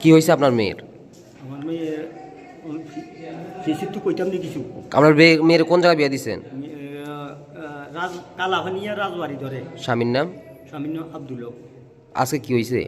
কি হয়েছে আপনার মেয়ের? আমার কিছু তো কইতাম নি কিছু। আপনার মেয়ের কোন জায়গায় বিয়ে দিচ্ছেন রাজ রাজবাড়ি ধরে। স্বামীর নাম? স্বামীর নাম আবদুল্লাহ। আজকে কি হয়েছে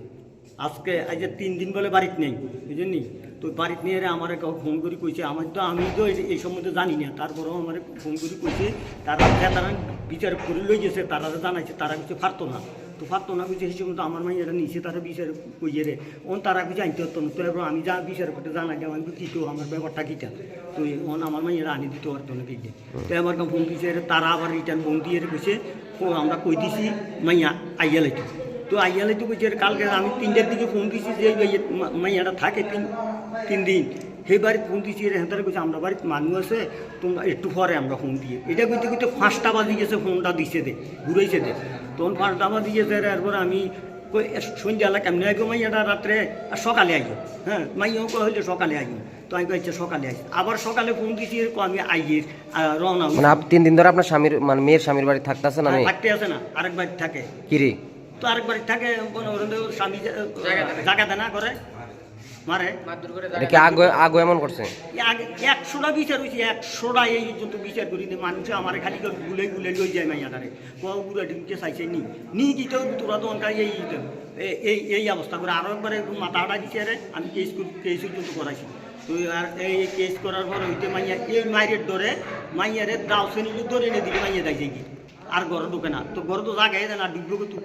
আজকে আজ তিন দিন বলে বাড়িতে নেই বুঝলি তো বাড়িতে নিয়ে আমার ফোন করে কইছে আমার তো আমি তো এই- এই সম্বন্ধে জানি না। তারপরেও আমার ফোন করে কইছে তারা তারা বিচার করে লই গেছে তারা জানাইছে তারা কিছু পারতো না। তো পারতো না কিছু হিসেবে তো আমার মাই এটা নিচে তারা বিচার কইয়ে রে ওন তারা কিছু আনতে হতো না। তো এবার আমি যা বিচার করতে জানাই যে আমি কি তো আমার ব্যাপারটা কিটা? তো ওন আমার মাই এটা আনি দিতে পারতো না কি তো আমার ফোন দিছে তারা আবার রিটার্ন ফোন দিয়ে কইছে আমরা কই দিছি? মাইয়া আইয়া লাইতো। তো আইয়ালে তো কইছে কালকে আমি তিনটার দিকে ফোন দিছি যে মাইয়াটা থাকে তিন তিন দিন। সেই বাড়িতে ফোন দিছি হেঁতারে কইছে আমরা বাড়িতে মানুষ আছে তোমরা একটু পরে আমরা ফোন দিয়ে। এটা কইতে কইতে পাঁচটা বাজি গেছে ফোনটা দিছে দে ঘুরাইছে দে। তখন পাঁচটা বাজি গেছে এরপর আমি সন্ধ্যাবেলা কেমনে আইব মাইয়াটা রাত্রে? আর সকালে আইব। হ্যাঁ মাইয়াও কই হইলে সকালে আইব। তো আমি কইছে সকালে আইব আবার সকালে ফোন দিছি এরকম আমি আইয়ের রওনা মানে আপ- তিন দিন ধরে আপনার স্বামীর মানে মেয়ের স্বামীর বাড়ি থাকতে থাকতেছেন আমি থাকতে আছে না আরেক বাড়ি থাকে। কিরে তো আরেক বাড়ি থাকে স্বামী জায়গা দেনা করে মারে। এটা কি আগে আগে এমন করছে? একশোটা বিচার হয়েছে একশোটা এই পর্যন্ত বিচার করি নি মানুষ আমার খালি গুলে গুলে লই যায় মাইয়াটারে গুড়া চাইছে নি। নি কি তো তোরা তো অনকা এই এই এই অবস্থা করে। আরও একবারে মাথা আটা দিছে রে আমি কেস কেস পর্যন্ত করাইছি। তো আর এই কেস করার পর হইতে মাইয়া এই মাইরের ধরে মাইয়ারে দাও শ্রেণি ধরে এনে দিলে মাইয়া যাইছে কি? আর ঘরে ঢুকে না। তো ঘরে তো দেয় না ডুববে তো।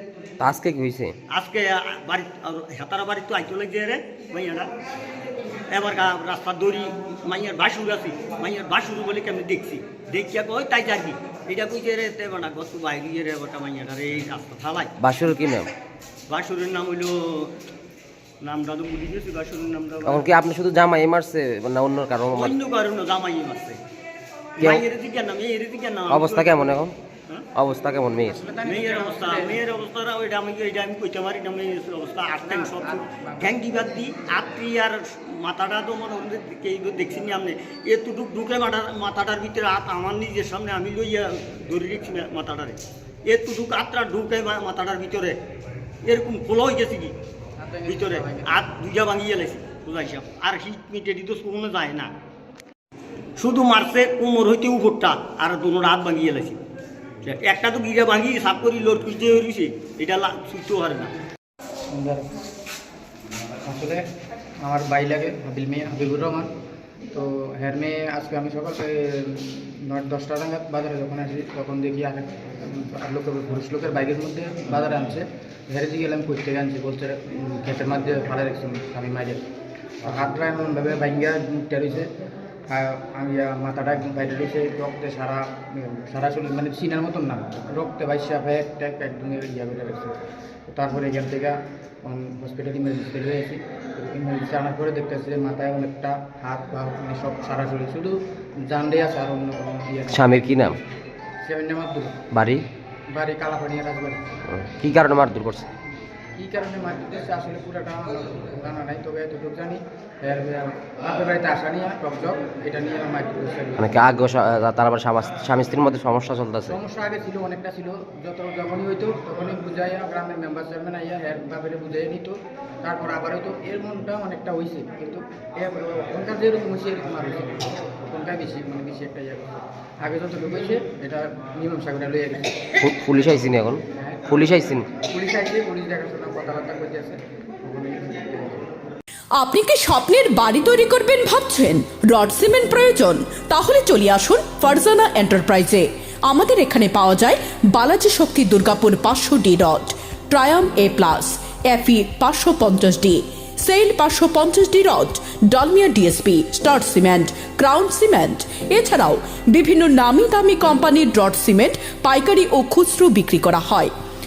আজকে কি হয়েছে আজকে বাড়ি হেতারা বাড়ি তো আইতে লাগছে রে মাইয়ারা। এবার রাস্তা দড়ি মাইয়ার বাসুর আছে মাইয়ার বাসুর বলে কেমন দেখছি। দেখিয়া কই তাই যাবি এটা কইছে রে তে বানা গত বাইরে রে ওটা মাইয়াটা রে এই রাস্তা থালাই বাসুর কি নাম? বাসুরের নাম হইল নামটা তো ভুলে গেছি বাসুরের নামটা এখন কি আপনি শুধু জামাই মারছে না অন্য কারও মার- অন্য কারণে জামাই মারছে। মাইয়ের দিকে নাম এর দিকে নাম। অবস্থা কেমন এখন? অবস্থা কেমন মেয়ের? মেয়ের অবস্থা, মেয়ের অবস্থাটা আমি আমি কইতে পারি না মেয়ের অবস্থা আটটেন সব ঠ্যাং দিবার দি আত্রি আর মাথাটা তো মনে দেখছি আপনি। এতটুক ঢুকে মাথাটার ভিতরে হাত আমার নিজের সামনে আমি লইয়া ধরে রেখছি মাথাটারে। এতটুক আত্রা ঢুকে মাথাটার ভিতরে। এরকম খোলা হয়ে গেছে কি? ভিতরে। হাত দুইটা ভাঙিয়ে লেছি বুঝা হিসাব আর হিট মিটে দিত যায় না। শুধু মারছে কোমর হইতে উপরটা, আর দুটো হাত ভাঙিয়ে লেছি একটা তো গিরা ভাঙি সাপ করি, লোড খুঁজতে হয়েছে এটা ছুটতেও পারে না। আসলে আমার বাই লাগে, হাবিল মেয়ে, হাবিবুর রহমান। তো হের মেয়ে আজকে আমি সকাল নয় দশটা নাগাদ বাজারে যখন আসি, তখন দেখি আর লোকের পুরুষ লোকের বাইকের মধ্যে বাজারে আনছে। হেরে দিয়ে গেলাম, কই থেকে আনছি বলছে ক্ষেতের মধ্যে ফাড়া রেখেছি আমি মাইরে। হাতটা এমনভাবে ভাঙ্গিয়া মুখটা আমি মাথাটা একদম বাইরে রয়েছে রক্তে সারা সারা শরীর মানে সিনার মতন না রক্তে বাইশা ফ্যাক ট্যাক একদম ইয়া করে রেখেছে তারপরে এখান থেকে হসপিটাল ইমার্জেন্সিতে রয়েছি ইমার্জেন্সি আনার পরে দেখতেছি মাথায় অনেকটা হাত পা মানে সব সারা শরীর শুধু জানডে আছে আর অন্য কোনো ইয়ে। স্বামীর কি নাম? সেভেন নাম্বার দূর বাড়ি? বাড়ি কালাপানিয়া রাজবাড়ি। কি কারণে মারধর করছে? কী কারণে মারতে আসলে পুরোটা জানা নাই তবে এতটুকু জানি। এর বাপের বাড়িতে আসা নিয়ে টকজক এটা নিয়ে আমার মারতে মানে কি আগে তার আবার স্বামী- স্ত্রীর মধ্যে সমস্যা চলতেছে? সমস্যা আগে ছিল অনেকটা ছিল। যত যখনই হইতো তখনই বুঝাইয়া গ্রামের মেম্বার চেয়ারম্যান আইয়া হের বাপেরে বুঝাইয়া নিত। তারপর আবার হয়তো এর মনটা অনেকটা হয়েছে কিন্তু এ- ওখানকার যেরকম হয়েছে এরকম আর হয়েছে না। ওখানকার বেশি মানে বেশি একটা ইয়ে আগে যতটুকু হয়েছে এটা মীমাংসা করে লইয়া গেছে। পুলিশ আইসিনি এখন? হ্যাঁ। পুলিশ আইসিন পুলিশ আইছে পুলিশ দেখাশোনা কথাবার্তা করতেছে আপনি কি স্বপ্নের বাড়ি তৈরি করবেন ভাবছেন? রড সিমেন্ট প্রয়োজন? তাহলে চলে আসুন ফারজানা এন্টারপ্রাইজে। আমাদের এখানে পাওয়া যায় বালাজি শক্তি দুর্গাপুর পাঁচশো ডি রড ট্রায়াম এ প্লাস এফি পাঁচশো পঞ্চাশ ডি সেল পাঁচশো পঞ্চাশ D rod Dalmia DSP Star cement Crown cement. এছাড়াও বিভিন্ন নামি দামি কোম্পানির রড সিমেন্ট পাইকারি ও খুচরো বিক্রি করা হয়।